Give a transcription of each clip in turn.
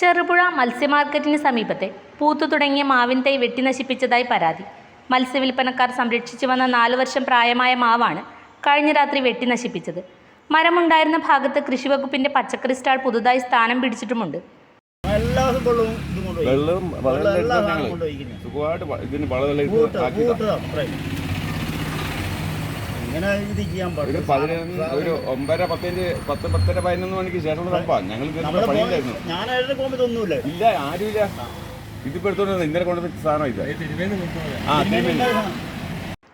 ചെറുപുഴ മത്സ്യമാർക്കറ്റിന് സമീപത്തെ പൂത്തു തുടങ്ങിയ മാവിൻ തൈ വെട്ടിനശിപ്പിച്ചതായി പരാതി. മത്സ്യവില്പനക്കാർ സംരക്ഷിച്ചു വന്ന നാലു വർഷം പ്രായമായ മാവാണ് കഴിഞ്ഞ രാത്രി വെട്ടി നശിപ്പിച്ചത്. മരമുണ്ടായിരുന്ന ഭാഗത്ത് കൃഷിവകുപ്പിന്റെ പച്ചക്കറി സ്റ്റാൾ പുതുതായി സ്ഥാനം പിടിച്ചിട്ടുമുണ്ട്. വെള്ളം ഇങ്ങനെ ഇത് ചെയ്യാൻ ഒരു. പതിനൊന്ന് ഒരു ഒമ്പര പത്തിന്റെ പത്ത് പത്തര പതിനൊന്ന് മണിക്ക് ശേഷമുള്ള സംഭവം ഞങ്ങൾ പോകുമ്പോ- ഞാൻ എഴുതി പോകുമ്പോൾ ഇതൊന്നുമില്ല. ഇല്ല ആരുമില്ല. ഇതിപ്പോ എടുത്തോണ്ട് ഇന്നലെ കൊണ്ടുവന്ന സാധനം ഇല്ല ആ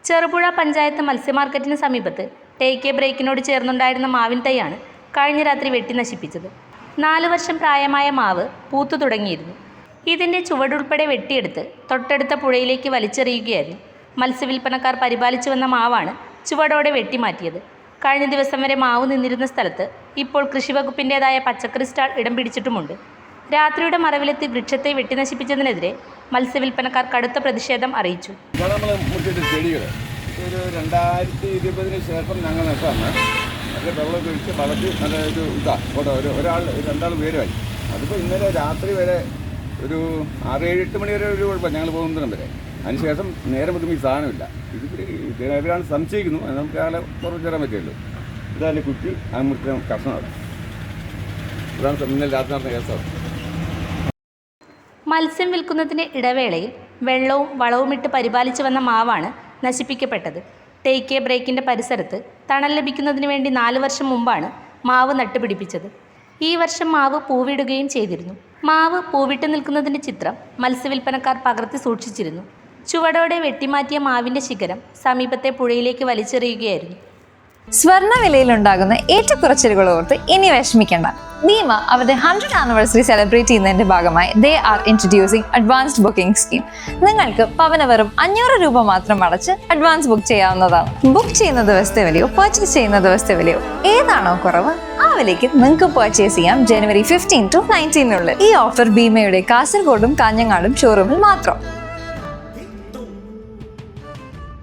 ചെറുപുഴ പഞ്ചായത്ത് മത്സ്യമാർക്കറ്റിന് സമീപത്ത് ടേക്ക് എ ബ്രേക്കിനോട് ചേർന്നുണ്ടായിരുന്ന മാവിൻ തൈയാണ് കഴിഞ്ഞ രാത്രി വെട്ടി നശിപ്പിച്ചത്. നാല് വർഷം പ്രായമായ മാവ് പൂത്തു തുടങ്ങിയിരുന്നു. ഇതിന്റെ ചുവടുൾപ്പെടെ വെട്ടിയെടുത്ത് തൊട്ടടുത്ത പുഴയിലേക്ക് വലിച്ചെറിയുകയായിരുന്നു. മത്സ്യവില്പനക്കാർ പരിപാലിച്ചു വന്ന മാവാണ് ചുവടോടെ വെട്ടിമാറ്റിയത്. കഴിഞ്ഞ ദിവസം വരെ മാവ് നിന്നിരുന്ന സ്ഥലത്ത് ഇപ്പോൾ കൃഷിവകുപ്പിന്റേതായ പച്ചക്കറി സ്റ്റാൾ ഇടം പിടിച്ചിട്ടുമുണ്ട്. രാത്രിയുടെ മറവിലെത്തി വൃക്ഷത്തെ വെട്ടിനശിപ്പിച്ചതിനെതിരെ മത്സ്യവില്പനക്കാർ കടുത്ത പ്രതിഷേധം അറിയിച്ചു. ഒരു ശേഷം ഞങ്ങൾ ഒരാൾ രണ്ടാൾ പേരുമായി അതിപ്പോൾ ഇന്നലെ രാത്രി വരെ ഒരു ആറ് ഏഴ് എട്ട് മണി വരെ ഒരു കുഴപ്പം. ഞങ്ങൾ പോകുന്നതിനും വരെ. അതിനുശേഷം നേരെ മുതൽ ഈ സാധനമില്ല. ഇത് ഇതിനെതിരാണ് സംശയിക്കുന്നു. അത് നമുക്ക് ആളെ പുറത്തു തരാൻ പറ്റുള്ളൂ. ഇതാണ് കുറ്റി മുറിച്ച കഷ്ണമാണ് ഇതാണ് ഇന്നലെ രാത്രി നടന്ന കേസാണ് മത്സ്യം വിൽക്കുന്നതിന്റെ ഇടവേളയിൽ വെള്ളവും വളവുമിട്ട് പരിപാലിച്ചു വന്ന മാവാണ് നശിപ്പിക്കപ്പെട്ടത്. ടേക്ക് എ ബ്രേക്കിന്റെ പരിസരത്ത് തണൽ ലഭിക്കുന്നതിന് വേണ്ടി നാല് വർഷം മുമ്പാണ് മാവ് നട്ടുപിടിപ്പിച്ചത്. ഈ വർഷം മാവ് പൂവിടുകയും ചെയ്തിരുന്നു. മാവ് പൂവിട്ട് നിൽക്കുന്നതിന്റെ ചിത്രം മത്സ്യവില്പനക്കാർ പകർത്തി സൂക്ഷിച്ചിരുന്നു. ചുവടോടെ വെട്ടിമാറ്റിയ മാവിന്റെ ശിഖരം സമീപത്തെ പുഴയിലേക്ക് വലിച്ചെറിയുകയായിരുന്നു. സ്വർണ വിലയിലുണ്ടാകുന്ന ഏറ്റക്കുറച്ചിലുകൾ ഓർത്ത് ഇനി വിഷമിക്കേണ്ട. നീമ അവരുടെ ഹൺഡ്രഡ് ആനിവേഴ്സറി സെലിബ്രേറ്റ് ചെയ്യുന്നതിന്റെ ഭാഗമായി they are introducing advanced booking scheme നിങ്ങൾക്ക് പവന വെറും അഞ്ഞൂറ് രൂപ മാത്രം അടച്ച് അഡ്വാൻസ് ബുക്ക് ചെയ്യാവുന്നതാണ്. ബുക്ക് ചെയ്യുന്ന ദിവസത്തെ വിലയോ പർച്ചേസ് ചെയ്യുന്ന ദിവസത്തെ വിലയോ ഏതാണോ കുറവ് ആ വിലയ്ക്ക് നിങ്ങൾക്ക് പർച്ചേസ് ചെയ്യാം ജനുവരി ഫിഫ്റ്റീൻ ടു നയന്റീനുള്ളിൽ ഈ ഓഫർ ഭീമയുടെ കാസർഗോഡും കാഞ്ഞങ്ങാടും ഷോറൂമിൽ മാത്രം.